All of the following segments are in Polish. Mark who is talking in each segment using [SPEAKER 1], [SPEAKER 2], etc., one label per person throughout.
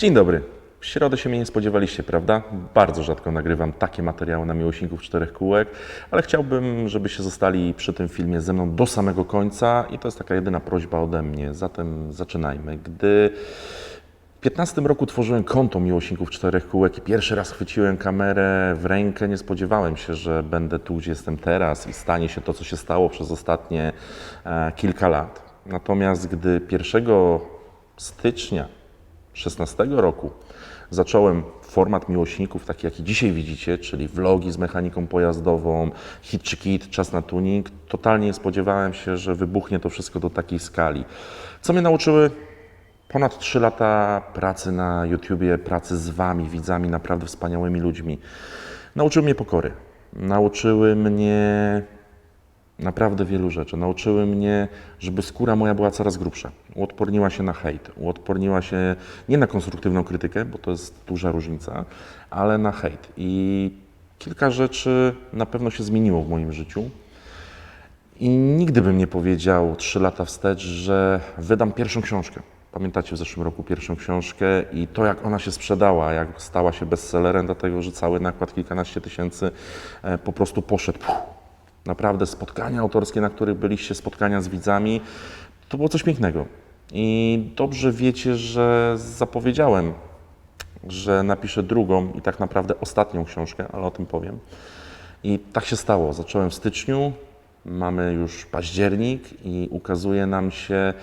[SPEAKER 1] Dzień dobry. W środę się mnie nie spodziewaliście, prawda? Bardzo rzadko nagrywam takie materiały na miłośników czterech kółek, ale chciałbym, żebyście zostali przy tym filmie ze mną do samego końca i to jest taka jedyna prośba ode mnie. Zatem zaczynajmy. Gdy w 15 roku tworzyłem konto miłośników czterech kółek i pierwszy raz chwyciłem kamerę w rękę, nie spodziewałem się, że będę tu, gdzie jestem teraz i stanie się to, co się stało przez ostatnie e, kilka lat. Natomiast gdy 1 stycznia 16 roku zacząłem format miłośników, taki jaki dzisiaj widzicie, czyli vlogi z mechaniką pojazdową, hit czy kit, czas na tuning, totalnie nie spodziewałem się, że wybuchnie to wszystko do takiej skali. Co mnie nauczyły ponad 3 lata pracy na YouTubie, pracy z Wami, widzami, naprawdę wspaniałymi ludźmi. Nauczyły mnie pokory. Nauczyły mnie naprawdę wielu rzeczy. Nauczyły mnie, żeby skóra moja była coraz grubsza. Uodporniła się na hejt, uodporniła się nie na konstruktywną krytykę, bo to jest duża różnica, ale na hejt. I kilka rzeczy na pewno się zmieniło w moim życiu. I nigdy bym nie powiedział trzy lata wstecz, że wydam pierwszą książkę. Pamiętacie w zeszłym roku pierwszą książkę i to, jak ona się sprzedała, jak stała się bestsellerem, dlatego że cały nakład kilkanaście tysięcy e, po prostu poszedł. Naprawdę spotkania autorskie, na których byliście, spotkania z widzami, to było coś pięknego. I dobrze wiecie, że zapowiedziałem, że napiszę drugą i tak naprawdę ostatnią książkę, ale o tym powiem. I tak się stało. Zacząłem w styczniu, mamy już październik i ukazuje nam się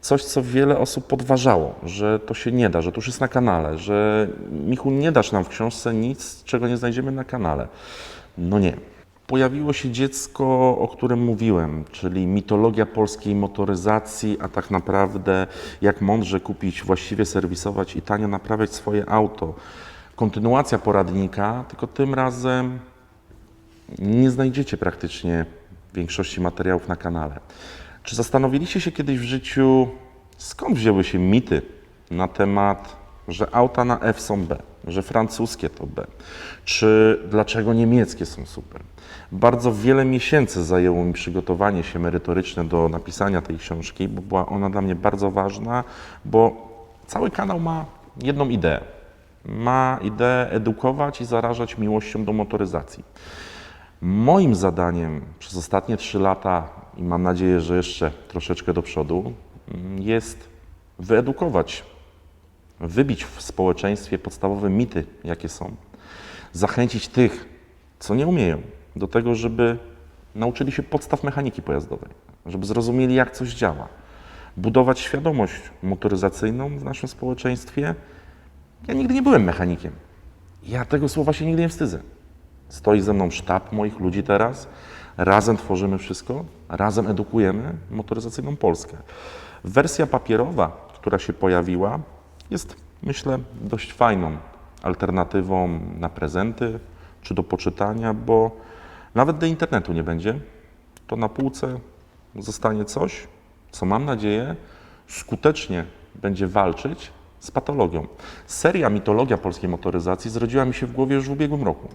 [SPEAKER 1] coś, co wiele osób podważało, że to się nie da, że to już jest na kanale, że Michu, nie dasz nam w książce nic, czego nie znajdziemy na kanale. No nie. Pojawiło się dziecko, o którym mówiłem, czyli mitologia polskiej motoryzacji, a tak naprawdę jak mądrze kupić, właściwie serwisować i tanio naprawiać swoje auto. Kontynuacja poradnika, tylko tym razem nie znajdziecie praktycznie większości materiałów na kanale. Czy zastanowiliście się kiedyś w życiu, skąd wzięły się mity na temat, że auta na F są B, że francuskie to B, czy dlaczego niemieckie są super? Bardzo wiele miesięcy zajęło mi przygotowanie się merytoryczne do napisania tej książki, bo była ona dla mnie bardzo ważna, bo cały kanał ma jedną ideę. Ma ideę edukować i zarażać miłością do motoryzacji. Moim zadaniem przez ostatnie trzy lata i mam nadzieję, że jeszcze troszeczkę do przodu, mm, jest wyedukować, wybić w społeczeństwie podstawowe mity, jakie są, zachęcić tych, co nie umieją, do tego, żeby nauczyli się podstaw mechaniki pojazdowej, żeby zrozumieli, jak coś działa, budować świadomość motoryzacyjną w naszym społeczeństwie. Ja nigdy nie byłem mechanikiem. Ja tego słowa się nigdy nie wstydzę. Stoi ze mną sztab moich ludzi teraz. Razem tworzymy wszystko, razem edukujemy motoryzacyjną Polskę. Wersja papierowa, która się pojawiła, jest, myślę, dość fajną alternatywą na prezenty czy do poczytania, bo nawet do internetu nie będzie. To na półce zostanie coś, co mam nadzieję skutecznie będzie walczyć z patologią. Seria Mitologia polskiej motoryzacji zrodziła mi się w głowie już w ubiegłym roku.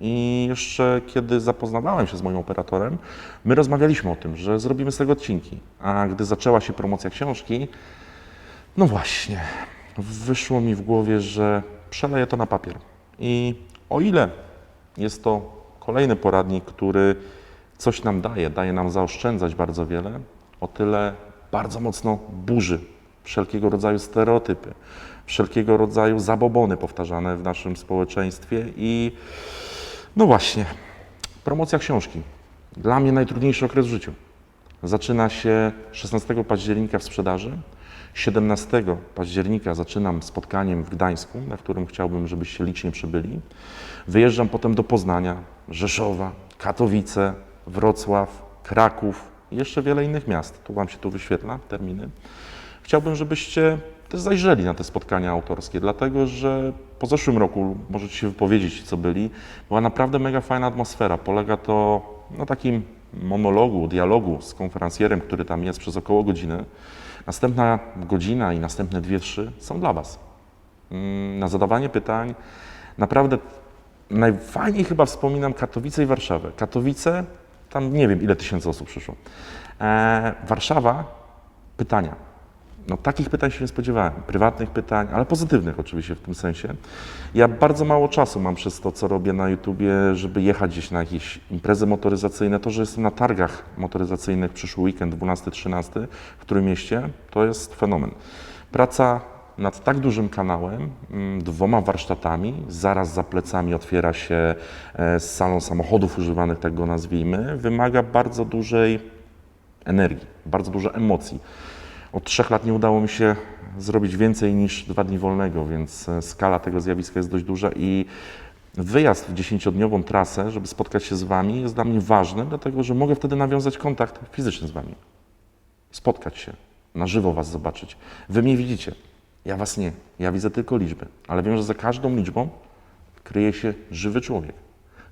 [SPEAKER 1] I jeszcze kiedy zapoznawałem się z moim operatorem, my rozmawialiśmy o tym, że zrobimy z tego odcinki. A gdy zaczęła się promocja książki, no właśnie, wyszło mi w głowie, że przeleję to na papier. I o ile jest to kolejny poradnik, który coś nam daje, daje nam zaoszczędzać bardzo wiele, o tyle bardzo mocno burzy wszelkiego rodzaju stereotypy, wszelkiego rodzaju zabobony powtarzane w naszym społeczeństwie i no właśnie, promocja książki. Dla mnie najtrudniejszy okres w życiu. Zaczyna się 16 października w sprzedaży. 17 października zaczynam spotkaniem w Gdańsku, na którym chciałbym, żebyście licznie przybyli. Wyjeżdżam potem do Poznania, Rzeszowa, Katowice, Wrocław, Kraków i jeszcze wiele innych miast. Tu Wam się tu wyświetla terminy. Chciałbym, żebyście też zajrzeli na te spotkania autorskie, dlatego że po zeszłym roku, możecie się wypowiedzieć, co byli, była naprawdę mega fajna atmosfera. Polega to na takim monologu, dialogu z konferencjerem, który tam jest przez około godziny. Następna godzina i następne dwie, trzy są dla Was. Mm, Na zadawanie pytań. Naprawdę najfajniej chyba wspominam Katowice i Warszawę. Katowice, tam nie wiem ile tysięcy osób przyszło. E, Warszawa, pytania. No, takich pytań się nie spodziewałem. Prywatnych pytań, ale pozytywnych oczywiście w tym sensie. Ja bardzo mało czasu mam przez to, co robię na YouTubie, żeby jechać gdzieś na jakieś imprezy motoryzacyjne. To, że jestem na targach motoryzacyjnych przyszły weekend 12-13 w mieście, to jest fenomen. Praca nad tak dużym kanałem, mm, dwoma warsztatami, zaraz za plecami otwiera się e, salon samochodów używanych, tak go nazwijmy, wymaga bardzo dużej energii, bardzo dużo emocji. Od trzech lat nie udało mi się zrobić więcej niż dwa dni wolnego, więc e, skala tego zjawiska jest dość duża i wyjazd w dziesięciodniową trasę, żeby spotkać się z Wami, jest dla mnie ważny, dlatego że mogę wtedy nawiązać kontakt fizyczny z Wami. Spotkać się, na żywo Was zobaczyć. Wy mnie widzicie, ja Was nie. Ja widzę tylko liczby, ale wiem, że za każdą liczbą kryje się żywy człowiek.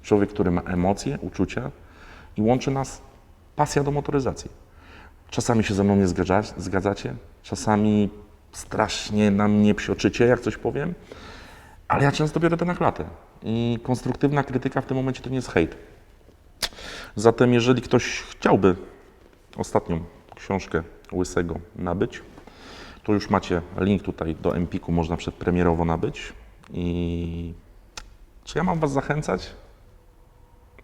[SPEAKER 1] Człowiek, który ma emocje, uczucia i łączy nas pasja do motoryzacji. Czasami się ze mną nie zgadza, zgadzacie, czasami strasznie na mnie psioczycie, jak coś powiem, ale ja często biorę to na klatę. I konstruktywna krytyka w tym momencie to nie jest hejt. Zatem, jeżeli ktoś chciałby ostatnią książkę Łysego nabyć, to już macie link tutaj do Empiku, można przedpremierowo nabyć. I czy ja mam Was zachęcać?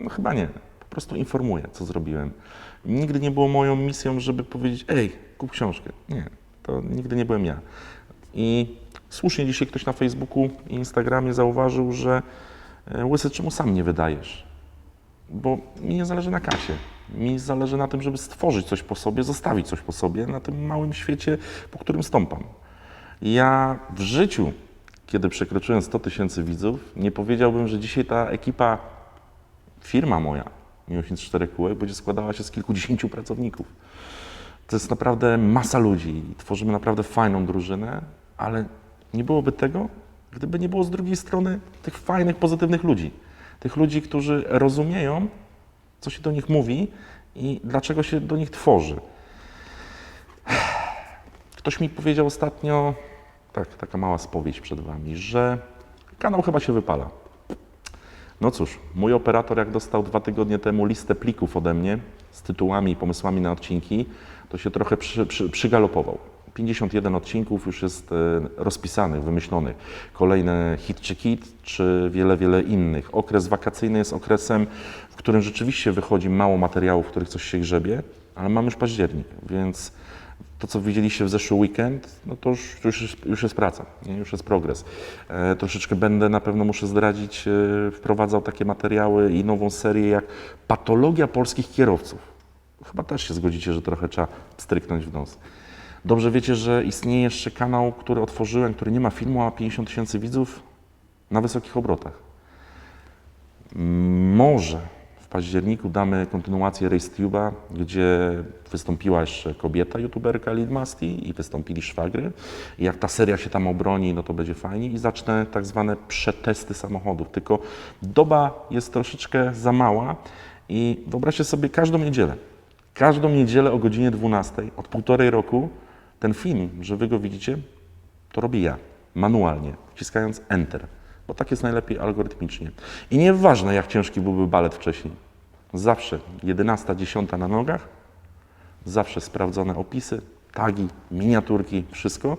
[SPEAKER 1] No chyba nie. Po prostu informuję, co zrobiłem. Nigdy nie było moją misją, żeby powiedzieć, ej, kup książkę. Nie, to nigdy nie byłem ja. I słusznie dzisiaj ktoś na Facebooku i Instagramie zauważył, że e, Łysy, czemu sam nie wydajesz? Bo mi nie zależy na kasie. Mi zależy na tym, żeby stworzyć coś po sobie, zostawić coś po sobie na tym małym świecie, po którym stąpam. Ja w życiu, kiedy przekroczyłem 100 tysięcy widzów, nie powiedziałbym, że dzisiaj ta ekipa, firma moja, Miłośnik 4 kółek, będzie składała się z kilkudziesięciu pracowników. To jest naprawdę masa ludzi tworzymy naprawdę fajną drużynę, ale nie byłoby tego, gdyby nie było z drugiej strony tych fajnych, pozytywnych ludzi. Tych ludzi, którzy rozumieją, co się do nich mówi i dlaczego się do nich tworzy. Ktoś mi powiedział ostatnio, tak, taka mała spowiedź przed Wami, że kanał chyba się wypala. No cóż, mój operator, jak dostał dwa tygodnie temu listę plików ode mnie z tytułami i pomysłami na odcinki, to się trochę przy, przy, przygalopował. 51 odcinków już jest e, rozpisanych, wymyślonych. Kolejne hit czy kit, czy wiele, wiele innych. Okres wakacyjny jest okresem, w którym rzeczywiście wychodzi mało materiałów, w których coś się grzebie, ale mamy już październik, więc to, co widzieliście w zeszły weekend, no to już, już, jest, już jest praca, nie? już jest progres. E, troszeczkę będę, na pewno muszę zdradzić, e, wprowadzał takie materiały i nową serię jak Patologia polskich kierowców. Chyba też się zgodzicie, że trochę trzeba stryknąć w nos. Dobrze wiecie, że istnieje jeszcze kanał, który otworzyłem, który nie ma filmu, a ma 50 tysięcy widzów na wysokich obrotach. Może październiku damy kontynuację RaceTube'a, gdzie wystąpiła jeszcze kobieta, youtuberka Lil Masti i wystąpili szwagry. I jak ta seria się tam obroni, no to będzie fajnie i zacznę tak zwane przetesty samochodów. Tylko doba jest troszeczkę za mała i wyobraźcie sobie każdą niedzielę. Każdą niedzielę o godzinie 12 od półtorej roku ten film, że wy go widzicie, to robię ja, manualnie, wciskając Enter, bo tak jest najlepiej algorytmicznie. I nieważne, jak ciężki byłby balet wcześniej, zawsze 11, 10 na nogach, zawsze sprawdzone opisy, tagi, miniaturki, wszystko.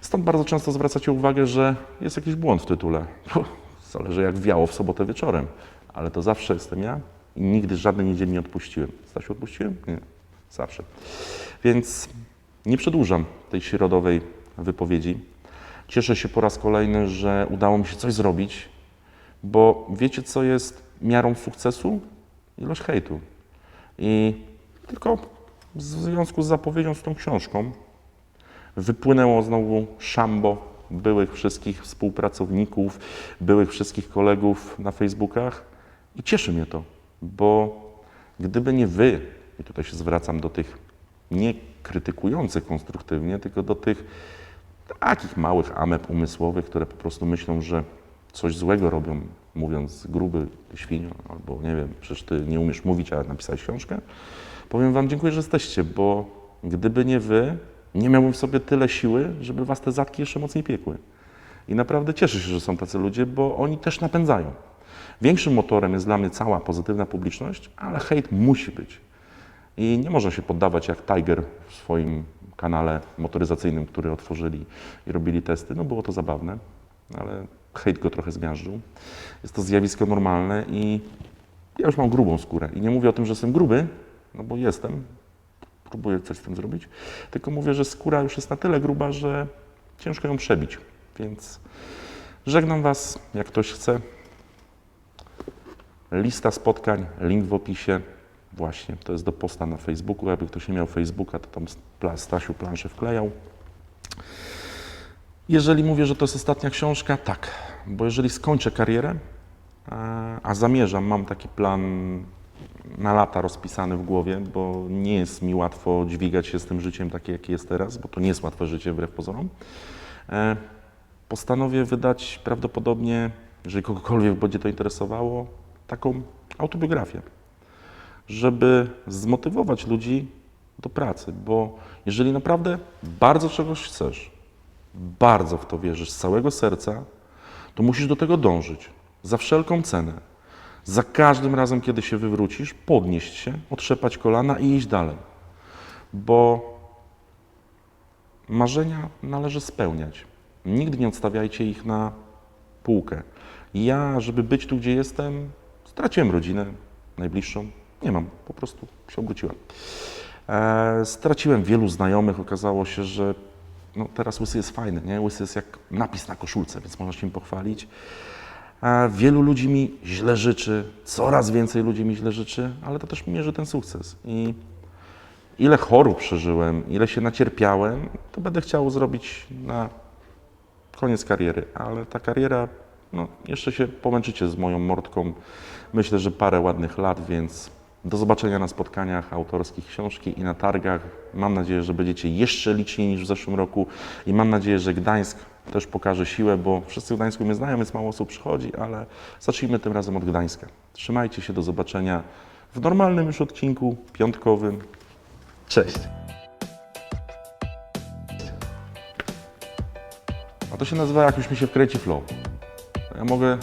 [SPEAKER 1] Stąd bardzo często zwracacie uwagę, że jest jakiś błąd w tytule. Zależy jak wiało w sobotę wieczorem, ale to zawsze jestem ja i nigdy żadnej niedzieli nie odpuściłem. Stasiu, odpuściłem? Nie, zawsze. Więc nie przedłużam tej środowej wypowiedzi. Cieszę się po raz kolejny, że udało mi się coś zrobić, bo wiecie, co jest miarą sukcesu? Ilość hejtu. I tylko w związku z zapowiedzią z tą książką wypłynęło znowu szambo byłych wszystkich współpracowników, byłych wszystkich kolegów na Facebookach i cieszy mnie to, bo gdyby nie wy, i tutaj się zwracam do tych nie krytykujących konstruktywnie, tylko do tych takich małych ameb umysłowych, które po prostu myślą, że coś złego robią, mówiąc gruby świnio, albo nie wiem, przecież ty nie umiesz mówić, a napisałeś książkę. Powiem wam dziękuję, że jesteście, bo gdyby nie wy, nie miałbym w sobie tyle siły, żeby was te zatki jeszcze mocniej piekły. I naprawdę cieszę się, że są tacy ludzie, bo oni też napędzają. Większym motorem jest dla mnie cała pozytywna publiczność, ale hejt musi być. I nie można się poddawać jak Tiger w swoim kanale motoryzacyjnym, który otworzyli i robili testy. No było to zabawne, ale hejt go trochę zmiażdżył. Jest to zjawisko normalne i ja już mam grubą skórę. I nie mówię o tym, że jestem gruby, no bo jestem, próbuję coś z tym zrobić, tylko mówię, że skóra już jest na tyle gruba, że ciężko ją przebić. Więc żegnam Was, jak ktoś chce. Lista spotkań, link w opisie. Właśnie, to jest do posta na Facebooku. Jakby ktoś nie miał Facebooka, to tam Stasiu planszę wklejał. Jeżeli mówię, że to jest ostatnia książka, tak, bo jeżeli skończę karierę, a- a zamierzam, mam taki plan na lata rozpisany w głowie, bo nie jest mi łatwo dźwigać się z tym życiem takie, jakie jest teraz, bo to nie jest łatwe życie wbrew pozorom. E, Postanowię wydać prawdopodobnie, jeżeli kogokolwiek będzie to interesowało, taką autobiografię, żeby zmotywować ludzi do pracy, bo jeżeli naprawdę bardzo czegoś chcesz, bardzo w to wierzysz z całego serca, to musisz do tego dążyć za wszelką cenę. Za każdym razem, kiedy się wywrócisz, podnieść się, otrzepać kolana i iść dalej. Bo marzenia należy spełniać. Nigdy nie odstawiajcie ich na półkę. Ja, żeby być tu, gdzie jestem, straciłem rodzinę najbliższą. Nie mam, po prostu się obróciłem. E, straciłem wielu znajomych. Okazało się, że no, teraz łysy jest fajny, nie? Łysy jest jak napis na koszulce, więc można się nim pochwalić. E, wielu ludzi mi źle życzy, coraz więcej ludzi mi źle życzy, ale to też mierzy ten sukces. I ile chorób przeżyłem, ile się nacierpiałem, to będę chciał zrobić na koniec kariery, ale ta kariera, no, jeszcze się pomęczycie z moją mordką. Myślę, że parę ładnych lat, więc do zobaczenia na spotkaniach autorskich książki i na targach. Mam nadzieję, że będziecie jeszcze liczniej niż w zeszłym roku i mam nadzieję, że Gdańsk też pokaże siłę, bo wszyscy w Gdańsku mnie znają, więc mało osób przychodzi, ale zacznijmy tym razem od Gdańska. Trzymajcie się, do zobaczenia w normalnym już odcinku, piątkowym. Cześć! A to się nazywa jak już mi się wkręci flow. Ja mogę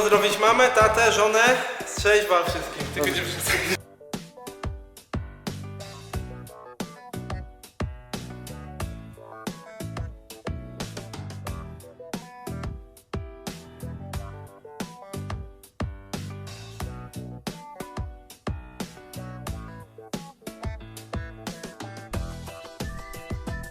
[SPEAKER 2] pozdrowić mamę, tatę, żonę. Cześć wam wszystkim. Tylko wszystkim.